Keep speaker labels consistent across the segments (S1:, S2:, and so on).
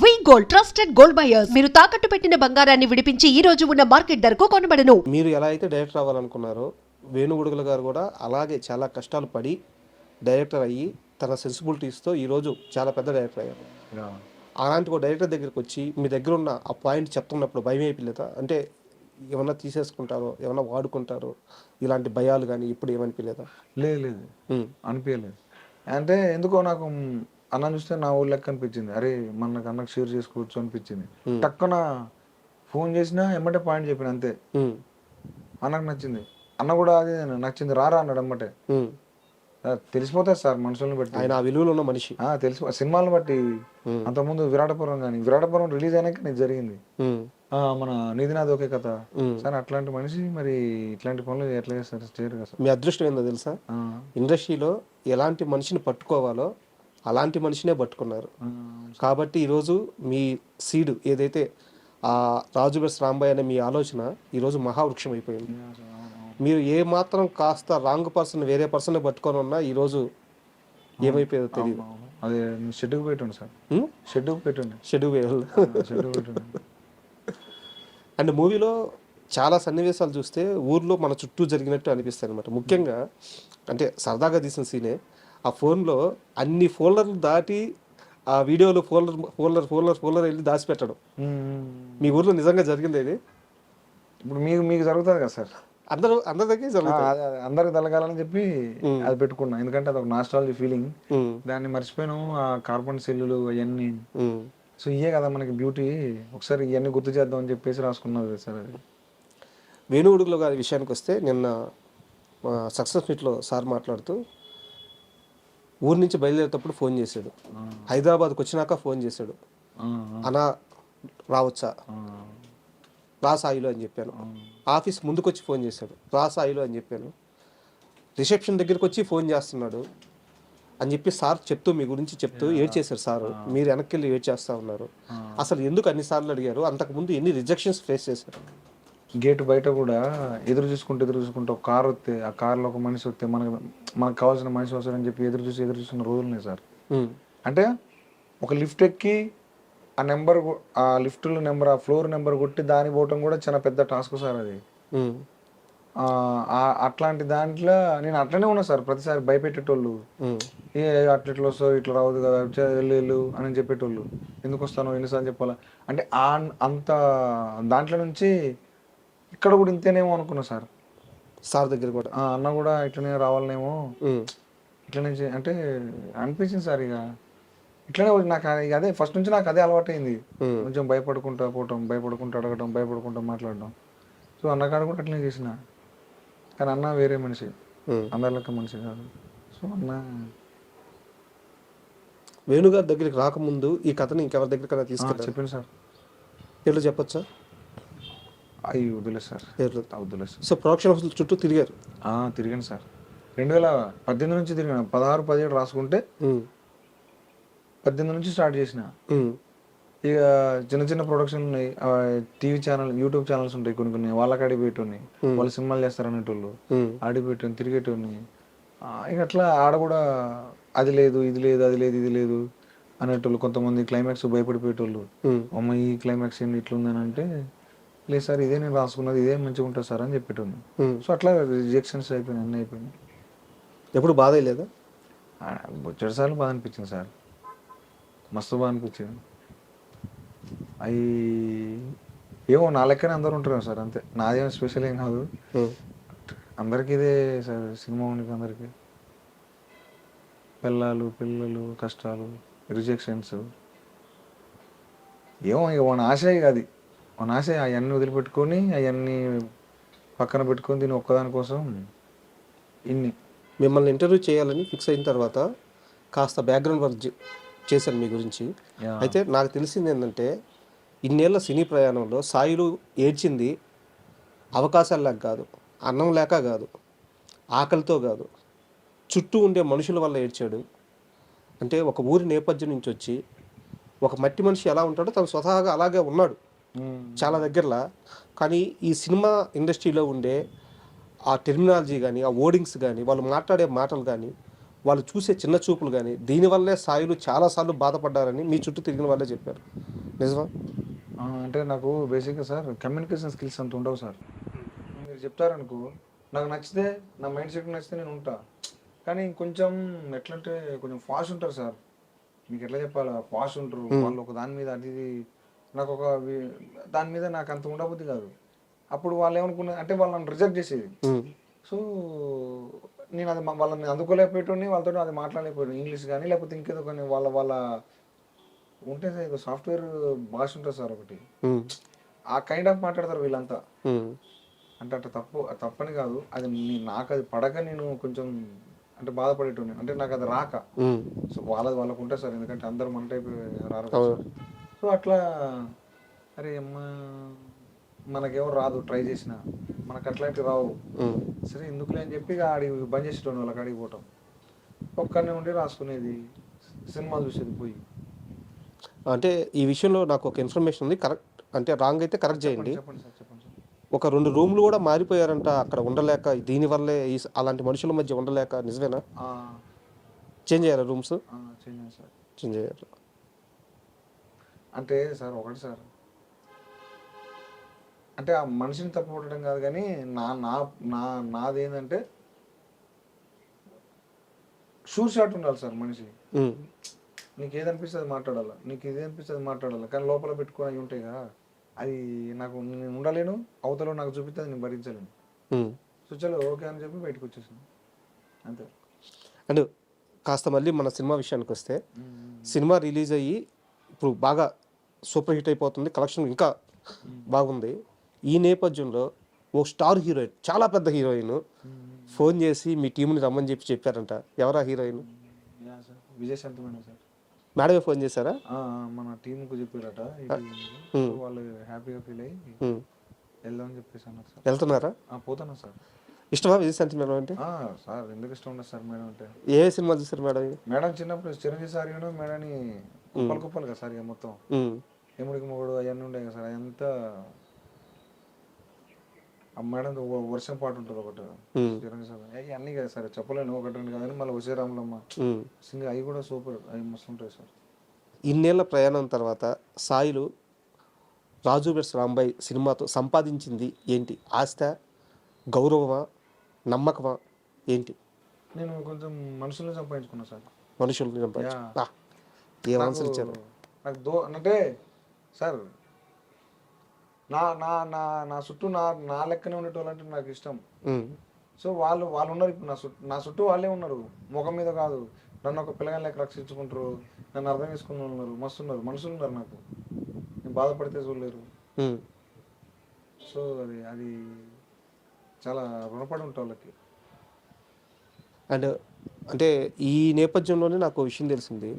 S1: V gold trusted gold buyers మీరు తాకట్టు పెట్టిన బంగారాన్ని విడిపించి ఈ రోజు ఉన్న మార్కెట్ ధరకు కొనబడను.
S2: మీరు ఎలా అయితే డైరెక్టర్ అవ్వాలనుకున్నారో వేణుగుడుగుల గారు కూడా అలాగే చాలా కష్టాలు పడి డైరెక్టర్ అయ్యి తన సెన్సిబిలిటీస్తో ఈరోజు చాలా పెద్ద డైరెక్టర్ అయ్యారు. అలాంటి ఒక డైరెక్టర్ దగ్గరికి వచ్చి మీ దగ్గర ఉన్న ఆ పాయింట్ చెప్తున్నప్పుడు భయం అయిపోలేదా అంటే ఏమన్నా తీసేసుకుంటారో ఏమన్నా వాడుకుంటారో ఇలాంటి భయాలు కానీ ఇప్పుడు ఏమనిపించలేదా
S3: లేదు లేదు. అనిపించలేదు అంటే ఎందుకో నాకు అన్న చూస్తే నా ఊళ్ళో లెక్క అనిపించింది. అరే మన అన్నకు షేర్ చేసుకోవచ్చు అనిపించింది. టక్కున ఫోన్ చేసినా ఎమ్మటే పాయింట్ చెప్పిన అంతే. అన్నకు నచ్చింది. అన్న కూడా అదే నచ్చింది. రారా అన్నాడు ఎమ్మటే. ఆ, తెలిసిపోతుంది సార్ మనుషుల్ని బట్టి.
S2: ఆయన విలువలో ఉన్న మనిషి.
S3: తెలిసి సినిమాలను బట్టి. అంతకుముందు విరాటపురం కానీ విరాటపురం రిలీజ్ అయినాక నీకు జరిగింది. మన నిధినాథ్ ఒకే కథ. సార్ అట్లాంటి మనిషి మరి ఇట్లాంటి పనులు ఎట్లా చేస్తారు? చేయరు కదా సార్.
S2: మీ అదృష్టం ఏందో తెలుసా? ఇండస్ట్రీలో ఎలాంటి మనిషిని పట్టుకోవాలో అలాంటి మనిషినే పట్టుకున్నారు. కాబట్టి ఈరోజు మీ సీడ్ ఏదైతే ఆ రాజు బెస్ రాంబాయ్ అనే మీ ఆలోచన ఈరోజు మహావృక్షం అయిపోయింది. మీరు ఏ మాత్రం కాస్త రాంగ్ పర్సన్ వేరే పర్సన్ పట్టుకొని ఉన్నా ఈరోజు ఏమైపోయేదో తెలియదు.
S3: అదే షెడ్కి పెట్టుండే సార్? షెడ్కి పెట్టుండే
S2: షెడ్యూల్
S3: పెట్టుండే
S2: అండ్ మూవీలో చాలా సన్నివేశాలు చూస్తే ఊర్లో మన చుట్టూ జరిగినట్టు అనిపిస్తాయి అనమాట ముఖ్యంగా అంటే సరదాగా తీసిన సీనే ఆ ఫోన్లో అన్ని ఫోల్డర్లు దాటి ఆ వీడియోలో ఫోల్డర్ ఫోల్డర్ ఫోల్డర్ ఫోల్డర్ వెళ్ళి దాచిపెట్టడం. మీ ఊర్లో నిజంగా జరిగింది ఇది?
S3: ఇప్పుడు మీకు మీకు జరుగుతుంది కదా సార్.
S2: అందరూ అందరి దగ్గర
S3: ఆ,
S2: జరుగుతుంది
S3: అదే, అదే. అందరికి తలగాలని చెప్పి అది పెట్టుకున్నా. ఎందుకంటే అది ఒక నాస్ట్రాలజీ ఫీలింగ్ దాన్ని మర్చిపోయాను ఆ కార్బన్ సెల్లులు అవన్నీ. సో ఇయే కదా మనకి బ్యూటీ ఒకసారి ఇవన్నీ గుర్తు చేద్దాం అని చెప్పేసి రాసుకున్నది సార్ అది.
S2: వేణుగుడుగుల గారి విషయానికి వస్తే నిన్న సక్సెస్ మీట్లో సార్ మాట్లాడుతూ ఊరి నుంచి బయలుదేరేటప్పుడు ఫోన్ చేశాడు. హైదరాబాద్కి వచ్చినాక ఫోన్ చేశాడు. అనా రావచ్చా? రా సాయిలో అని చెప్పాను. ఆఫీస్ ముందుకు వచ్చి ఫోన్ చేశాడు. రా సాయిలో అని చెప్పాను. రిసెప్షన్ దగ్గరికి వచ్చి ఫోన్ చేస్తున్నాడు. అని చెప్పి సార్ చెప్తూ మీ గురించి చెప్తూ ఏడ్ చేశారు సార్. మీరు వెనక్కి వెళ్ళి ఏడ్ చేస్తా ఉన్నారు అసలు ఎందుకు అన్నిసార్లు అడిగారు? అంతకుముందు ఎన్ని రిజెక్షన్స్ ఫేస్ చేశారు?
S3: గేట్ బయట కూడా ఎదురు చూసుకుంటూ ఎదురు చూసుకుంటూ ఒక కార్ వస్తే ఆ కార్లో ఒక మనిషి వస్తే మనకు మనకు కావాల్సిన మనిషి వస్తారని చెప్పి ఎదురు చూసి ఎదురు చూసిన రోజులు ఉన్నాయి సార్. అంటే ఒక లిఫ్ట్ ఎక్కి ఆ నెంబర్ ఆ లిఫ్ట్లో నెంబర్ ఆ ఫ్లోర్ నెంబర్ కొట్టి దాని పోవటం కూడా చాలా పెద్ద టాస్క్ సార్ అది. అట్లాంటి దాంట్లో నేను అట్లనే ఉన్నా సార్ ప్రతిసారి భయపెట్టేటోళ్ళు. ఏ అట్లా ఇట్లా వస్తావు ఇట్లా రావద్దు కదా వెళ్ళు వెళ్ళు అని చెప్పేటోళ్ళు. ఎందుకు వస్తాను ఎన్నిసార్లు చెప్పాలా? అంటే ఆ అంత దాంట్లో నుంచి ఇక్కడ కూడా ఇంతేనేమో అనుకున్నా సార్.
S2: సార్ దగ్గర కూడా.
S3: ఆ, అన్న కూడా ఇట్లనే రావాలనేమో. ఇట్లనే చే- అంటే అనిపించింది సార్ ఇక ఇట్లనే నాకు అది- అదే ఫస్ట్ నుంచి నాకు అదే అలవాటైంది. కొంచెం భయపడుకుంటా పోవటం భయపడుకుంటా అడగటం భయపడుకుంటా మాట్లాడడం. సో అన్నకాడ కూడా అట్లనే చేసిన. కానీ అన్న వేరే మనిషి.
S2: ఉమ్.
S3: అందరి లెక్క మనిషి కాదు. సో అన్న
S2: వేణుగారి దగ్గరికి రాకముందు ఈ కథని ఇంకెవరి దగ్గరికైనా
S3: ఆ,
S2: తీసుకెళ్ళారు?
S3: చెప్పండి సార్.
S2: పేర్లు చెప్పొచ్చా?
S3: అయ్యి వదిలేదు సార్. వదిలేదు సార్.
S2: సో ప్రొడక్షన్ హౌస్ చుట్టూ తిరిగారు?
S3: తిరిగాను సార్. రెండు వేల పద్దెనిమిది నుంచి తిరిగాను. పదహారు పదిహేడు రాసుకుంటే పద్దెనిమిది నుంచి స్టార్ట్ చేసిన. ఇక చిన్న చిన్న ప్రొడక్షన్ ఉన్నాయి. టీవీ ఛానల్ యూట్యూబ్ ఛానల్స్ ఉంటాయి కొన్ని కొన్ని. వాళ్ళకి అడిగిపెట్టుని వాళ్ళు సినిమాలు చేస్తారు అనేటోళ్ళు. ఆడిపెట్టుని తిరిగేటోని ఇక అట్లా ఆడ కూడా అది లేదు ఇది లేదు అది లేదు ఇది లేదు అనేటోళ్ళు. కొంతమంది క్లైమాక్స్ భయపడిపోయేటోళ్ళు. అమ్మ ఈ క్లైమాక్స్ ఏంటి ఇట్లుందని అంటే లేదు సార్ ఇదే నేను రాసుకున్నది ఇదే మంచిగా ఉంటుంది సార్ అని చెప్పేటోని. సో అట్లా రిజెక్షన్స్ అయిపోయినాయి అన్నీ అయిపోయినాయి.
S2: ఎప్పుడు బాధ లేదా
S3: బొచ్చడి సార్లు బాధ అనిపించింది సార్. మస్తు బాగా అనిపించింది. అవి ఏమో నా లెక్కనే అందరూ ఉంటారు సార్ అంతే. నాదేం స్పెషల్ ఏం కాదు. అందరికీ ఇదే సార్ సినిమా ఉంది అందరికీ. పిల్లలు పిల్లలు కష్టాలు రిజెక్షన్స్. ఏమో ఇక మన ఆశ అది. మన ఆశ అవన్నీ వదిలిపెట్టుకొని అవన్నీ పక్కన పెట్టుకొని దీని ఒక్కదాని కోసం ఇన్ని.
S2: మిమ్మల్ని ఇంటర్వ్యూ చేయాలని ఫిక్స్ అయిన తర్వాత కాస్త బ్యాక్గ్రౌండ్ వర్క్ చేశాను మీ గురించి. అయితే నాకు తెలిసింది ఏంటంటే ఇన్నేళ్ళ సినీ ప్రయాణంలో సాయిలు ఏడ్చింది అవకాశాలు లేక కాదు అన్నం లేక కాదు ఆకలితో కాదు. చుట్టూ ఉండే మనుషుల వల్ల ఏడ్చాడు. అంటే ఒక ఊరి నేపథ్యం నుంచి వచ్చి ఒక మట్టి మనిషి ఎలా ఉంటాడో తను స్వతహాగా అలాగే ఉన్నాడు. చాలా దగ్గరలా. కానీ ఈ సినిమా ఇండస్ట్రీలో ఉండే ఆ టెర్మినాలజీ కానీ ఆ ఓడింగ్స్ కానీ వాళ్ళు మాట్లాడే మాటలు కానీ వాళ్ళు చూసే చిన్న చూపులు కానీ దీనివల్లే సాయిలు చాలాసార్లు బాధపడ్డారని మీ చుట్టూ తిరిగిన వాళ్ళే చెప్పారు. నిజమా?
S3: అంటే నాకు బేసిక్గా సార్ కమ్యూనికేషన్ స్కిల్స్ అంత ఉండవు సార్. మీరు చెప్తారనుకో నాకు నచ్చితే నా మైండ్ సెట్ నచ్చితే నేను ఉంటా. కానీ కొంచెం ఎట్లంటే కొంచెం ఫాస్ట్ ఉంటారు సార్. మీకు ఎట్లా చెప్పాలా? ఫాస్ట్ ఉంటారు. వాళ్ళు ఒక దాని మీద అది నాకు ఒక దాని మీద నాకు అంత ఉండబుద్ధి కాదు. అప్పుడు వాళ్ళు ఏమనుకున్నా అంటే వాళ్ళని రిజెక్ట్ చేసేది. సో నేను అది వాళ్ళని అందుకోలేకపోయేటోని వాళ్ళతో అది మాట్లాడలేకపోయాను ఇంగ్లీష్ కానీ లేకపోతే ఇంకేదో కానీ వాళ్ళ వాళ్ళ ఉంటే సార్ సాఫ్ట్వేర్ భాష ఉంటుంది సార్ ఒకటి. ఆ కైండ్ ఆఫ్ మాట్లాడతారు వీళ్ళంతా. అంటే అట్లా తప్పు తప్పని కాదు. అది నాకు అది పడక నేను కొంచెం అంటే బాధపడేటోని అంటే నాకు అది రాక. సో వాళ్ళది వాళ్ళకు ఉంటుంది సార్. ఎందుకంటే అందరూ మన టైప్ రారు. సో అట్లా అరే అమ్మ మనకేమో రాదు ట్రై చేసిన. మనకు అట్లాంటివి రావు. సరే ఎందుకులే అని చెప్పి ఆడి బంద్ చేసేటోని వాళ్ళకి అడిగి పోవటం. ఒక్కనే ఉండి రాసుకునేది సినిమా చూసేది పోయి.
S2: అంటే ఈ విషయంలో నాకు ఒక ఇన్ఫర్మేషన్ ఉంది. కరెక్ట్ అంటే రాంగ్ అయితే కరెక్ట్ చేయండి. ఒక రెండు రూమ్లు కూడా మారిపోయారంట. అక్కడ ఉండలేక దీనివల్లే ఈ అలాంటి మనుషుల మధ్య ఉండలేక నిజమేనా? చేంజ్ అయ్యారా రూమ్స్? చేంజ్ అయ్యారు.
S3: అంటే సార్ ఒకటి సార్. అంటే ఆ మనిషిని తప్పు పట్టడం కాదు కానీ నా నా నా నాది ఏంటంటే షూర్ షాట్ ఉండాలి సార్ మనిషి. నీకు ఏది అనిపిస్తే అది మాట్లాడాలి నీకు ఇది అనిపిస్తే అది మాట్లాడాలి కానీ లోపల పెట్టుకొని అవి ఉంటాయి కదా. అది నాకు నేను ఉండలేను అవతల నాకు చూపిస్తే నేను భరించలేను. సో చలో ఓకే అని చెప్పి బయటకు వచ్చేసాను. అంతే.
S2: అండ్ కాస్త మళ్ళీ మన సినిమా విషయానికి వస్తే సినిమా రిలీజ్ అయ్యి ఇప్పుడు బాగా సూపర్ హిట్ అయిపోతుంది. కలెక్షన్ ఇంకా బాగుంది. ఈ నేపథ్యంలో ఓ స్టార్ హీరోయిన్ చాలా పెద్ద హీరోయిన్ ఫోన్ చేసి మీ టీంని రమ్మని చెప్పి చెప్పారంట. ఎవరా heroine?
S3: Yeah sir Vijayashanti madam sir.
S2: మేడమే phone చేశారా?
S3: మన టీంకు చెప్పారట. వాళ్ళు హ్యాపీగా ఫీల్ అయ్యి
S2: ఉమ్.
S3: వెళ్దామని చెప్పేసి అన్నారు సార్.
S2: వెళ్తున్నారా?
S3: ఆ, పోతాను సార్.
S2: ఇష్టమా విజయశాంతి మేడం అంటే?
S3: సార్ ఎందుకు ఇష్టం ఉండదు సార్ మేడం అంటే.
S2: ఏ సినిమా చూసారు మేడం?
S3: మేడం చిన్నప్పుడు చిరంజీవి సార్ మేడంని కుప్పలు కుప్పలు కదా సార్ మొత్తం. ఎముడికి మొగుడు? అవన్నీ ఉండే కదా సార్. అదంతా మేడం వర్షం పాట ఉంటుంది ఒకటి. అన్నీ కదా సార్. చెప్పలేను. ఒకటి రెండు కాదని మళ్ళీ వచ్చే రాములమ్మ. సింగ్ అవి కూడా సూపర్. అవి మస్తు ఉంటాయి సార్.
S2: ఇన్నేళ్ళ ప్రయాణం తర్వాత సాయిలు రాజు వెర్స్ రాంబాయ్ సినిమాతో సంపాదించింది ఏంటి? ఆస్థ గౌరవమా నమ్మకమా ఏంటి?
S3: నేను కొంచెం మనుషుల్ని సంపాదించుకున్నా సార్.
S2: మనుషుల్ని సంపాదించు ఏం ఆన్సర్ ఇచ్చారు?
S3: నాకు- నాకు దో అంటే సార్ నా నా నా నా చుట్టూ నా నా లెక్కనే ఉండేటోళ్ళంటే నాకు ఇష్టం. సో వాళ్ళు వాళ్ళు ఉన్నారు ఇప్పుడు నా చుట్టూ నా చుట్టూ వాళ్ళే ఉన్నారు. ముఖం మీద కాదు. నన్ను ఒక పిల్లగాని లెక్క రక్షించుకుంటారు. నన్ను అర్థం చేసుకున్న ఉన్నారు. మస్తు ఉన్నారు. మనుషులు ఉన్నారు నాకు. నేను బాధపడితే చూడలేరు. సో అది అది చాలా రుణపడి ఉంటా వాళ్ళకి.
S2: అండ్ అంటే ఈ నేపథ్యంలోనే నాకు విషయం తెలిసింది.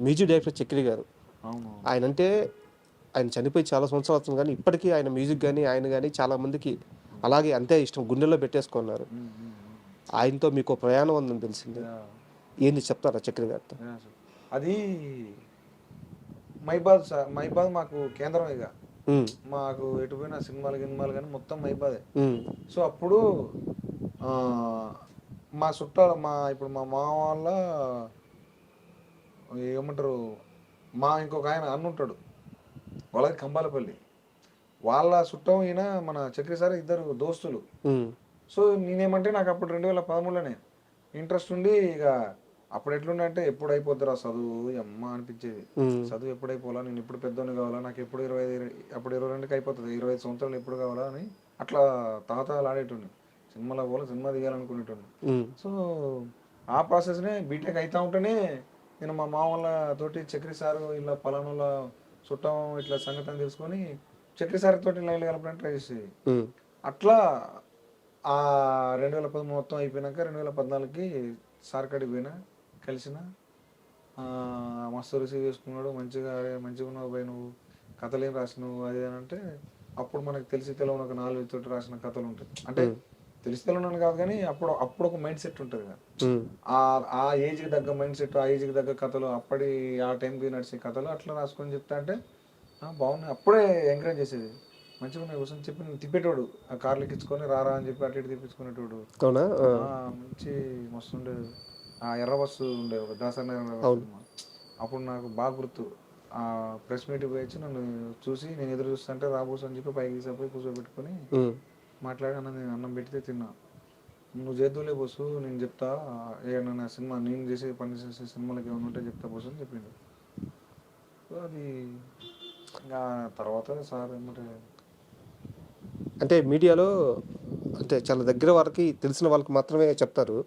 S2: మ్యూజిక్ డైరెక్టర్ చక్రి గారు. ఆయన అంటే ఆయన చనిపోయి చాలా సంవత్సరాలు అవుతుంది కానీ ఇప్పటికీ ఆయన మ్యూజిక్ కానీ ఆయన కానీ చాలా మందికి అలాగే అంతే ఇష్టం గుండెల్లో పెట్టేసుకున్నారు. ఆయనతో మీకు ప్రయాణం ఉందని తెలిసింది. ఏంది చెప్తారా చక్రి గారితో.
S3: అది మైబాద్ సార్ మైబాద్ మాకు కేంద్రం ఇక. మాకు ఎటు పోయినా సినిమాలు గినిమాలు కానీ మొత్తం మైబాదే. సో అప్పుడు మా చుట్టాలు మా ఇప్పుడు మా మామ వాళ్ళ ఏమంటారు మా ఇంకొక ఆయన అన్న ఉంటాడు వాళ్ళది కంబాలపల్లి. వాళ్ళ చుట్టం ఈయన మన చక్రి సార్ ఇద్దరు దోస్తులు. సో నేనేమంటే నాకు అప్పుడు రెండు వేల పదమూడులోనే ఇంట్రెస్ట్ ఉండి ఇక అప్పుడు ఎట్లుండే అంటే ఎప్పుడు అయిపోద్దిరా చదువు అమ్మ అనిపించేది. చదువు ఎప్పుడు అయిపోవాలా? నేను ఎప్పుడు పెద్దోని కావాలా? నాకు ఎప్పుడు ఇరవై ఐదు అప్పుడు ఇరవై రెండుకి అయిపోతుంది. ఇరవై ఐదు సంవత్సరాలు ఎప్పుడు కావాలా అని అట్లా తాతాలు ఆడేటోని సినిమాలో పోవాలి? సినిమా దిగాలనుకునేటోని
S2: ఉమ్,
S3: సో ఆ ప్రాసెస్నే బీటెక్ అవుతా ఉంటేనే నేను మా మామ వాళ్ళ తోటి చక్రి సారు ఇలా పలానాల చుట్టం ఇట్లా సంగతి అని తెలుసుకొని చక్రి సార్ తోటి లైన్లు కలపడానికి ట్రై చేసేది. అట్లా ఆ రెండు వేల పదమూడు మొత్తం అయిపోయినాక రెండు వేల పద్నాలుగుకి సార్ కాడికి పోయినా కలిసిన. మస్తు రిసీవ్ చేసుకున్నాడు. మంచిగా మంచిగా ఉన్నావు పోయి నువ్వు. కథలు ఏం రాసినావు అది అని అంటే అప్పుడు మనకు తెలిసి తెలవని ఒక నాలుగు తోటి రాసిన కథలు ఉంటాయి. అంటే తెలిసి తెలవని కాదు కానీ అప్పుడు అప్పుడు ఒక మైండ్ సెట్ ఉంటుంది కదా. ఆ ఏజ్కి తగ్గ మైండ్ సెట్ ఆ ఏజ్కి తగ్గ కథలు అప్పటి ఆ టైంకి నడిచే కథలు అట్లా రాసుకొని చెప్తా అంటే "ఆ, బాగున్నాయి. అప్పుడే ఎంకరేజ్ చేసేది. మంచిగా ఉన్నాయి. కూర్చొని చెప్పి తిప్పేటోడు. ఆ కార్లు ఎక్కించుకొని రారా అని చెప్పి అటు ఇటు తిప్పించుకునేటోడు. మంచి మస్తు ఉండేది. ఆ ఎర్ర బస్సు ఉండే ఒక దాసరి అప్పుడు నాకు బాగా గుర్తు. ఆ ప్రెస్ మీట్ పోయి వచ్చి నన్ను చూసి నేను ఎదురు చూస్తుంటే రాబోసు అని చెప్పి పైకి తీసుకుపోయి కూర్చోబెట్టుకొని
S2: ఉమ్,
S3: మాట్లాడి అన్న నేను అన్నం పెడితే తిన్నా. నువ్వు చేతులే బస్సు నేను చెప్తా ఏమన్నా సినిమా నేను చేసే పని చేసే సినిమాలకి ఏమైనా ఉంటే చెప్తా బస్సు అని చెప్పిండు. సో అది ఇంకా తర్వాత సార్ ఏమంటే
S2: అంటే మీడియాలో అంటే చాలా దగ్గర వారికి తెలిసిన వాళ్ళకి మాత్రమే చెప్తారు.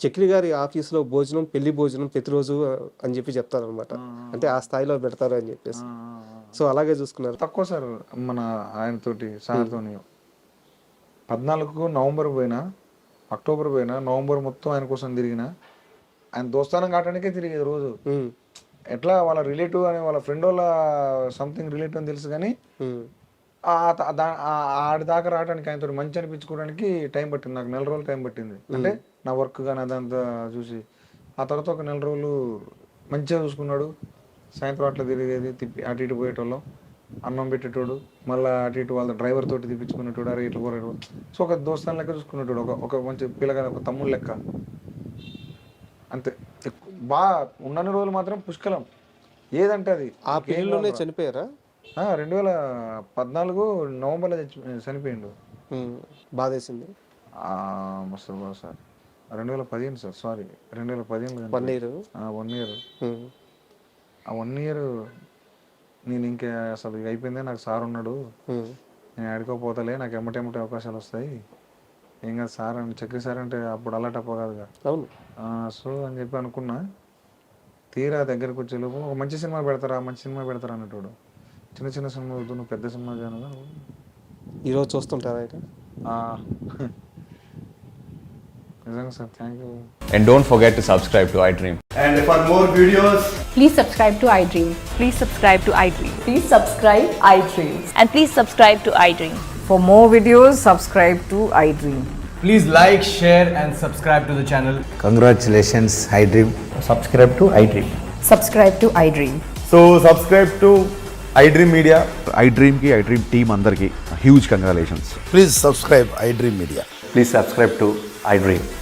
S2: చక్రి గారి ఆఫీస్లో భోజనం పెళ్ళి భోజనం ప్రతిరోజు అని చెప్పి చెప్తారు అనమాట అంటే ఆ స్థాయిలో పెడతారు అని చెప్పేసి. సో అలాగే చూసుకున్నారు.
S3: తక్కువ సార్ మన ఆయనతోటి సార్తోని. పద్నాలుగు నవంబర్ పోయినా అక్టోబర్ పోయినా నవంబర్ మొత్తం ఆయన కోసం తిరిగిన ఆయన దోస్తానం కావడానికే తిరిగేది రోజు. ఎట్లా వాళ్ళ రిలేటివ్ అని వాళ్ళ ఫ్రెండ్ వాళ్ళ సంథింగ్ రిలేటివ్ అని తెలుసు కానీ ఆడి దాకా రావడానికి ఆయనతో మంచి అనిపించుకోవడానికి టైం పట్టింది. నాకు నెల రోజులు టైం పట్టింది. అంటే నా వర్క్ కానీ అదంతా చూసి ఆ తర్వాత ఒక నెల రోజులు మంచిగా చూసుకున్నాడు. సాయంత్రం అట్లా తిరిగేది తిప్పి అటు ఇటు పోయేటోళ్ళం. అన్నం పెట్టేటోడు మళ్ళీ అటు ఇటు వాళ్ళ డ్రైవర్ తోటి తిప్పించుకునేటోడు అరే ఇట్లా పోరేటోడు సో ఒక దోస్తాన్ లెక్క చూసుకునేటోడు ఒక ఒక మంచి పిల్లగా ఒక తమ్ముడు లెక్క. అంతే. బాగా ఉన్నన్ని రోజులు మాత్రం పుష్కలం. ఏదంటే అది.
S2: ఆ పెళ్ళిలోనే చనిపోయారా?
S3: రెండు వేల పద్నాలుగు నవంబర్లో చనిపోయిండు.
S2: బాధేసింది.
S3: మస్తు బాగా సార్. రెండు వేల పదిహేను సార్ సారీ. రెండు వేల పదిహేను
S2: వన్ ఇయర్.
S3: One year. ఆ వన్ ఇయర్ నేను ఇంకా అసలు ఇక అయిపోయిందే నాకు సార్ ఉన్నాడు. నేను ఆడుకోపోతలే నాకు ఎమ్మటెమ్మటి అవకాశాలు వస్తాయి. ఏం కాదు సార్ అని చక్రి సార్ అంటే అప్పుడు అలా టప్ప కాదుగా
S2: అవును.
S3: సో అని చెప్పి అనుకున్నా. తీరా దగ్గరకు వచ్చేలోపు ఒక మంచి సినిమా పెడతారా మంచి సినిమా పెడతారా అన్నట్టు చిన్న చిన్న సినిమా వద్దు నువ్వు పెద్ద సినిమా చేయను
S2: ఈరోజు చూస్తుంటారా ఆయన
S3: நிஜங்க sir thank you
S4: And don't forget to subscribe to iDream.
S5: And for more videos,
S6: Please subscribe to iDream.
S7: Please subscribe to iDream.
S6: Please subscribe iDreams.
S7: And please subscribe to iDream.
S8: For more videos, subscribe to iDream.
S5: please like, share, and subscribe to the channel.
S9: Congratulations, iDream.
S5: Subscribe to iDream.
S6: Subscribe to iDream.
S10: So subscribe to iDream Media. iDream की iDream team अंदर ki huge congratulations.
S9: Please subscribe iDream Media.
S4: Please subscribe to iDream.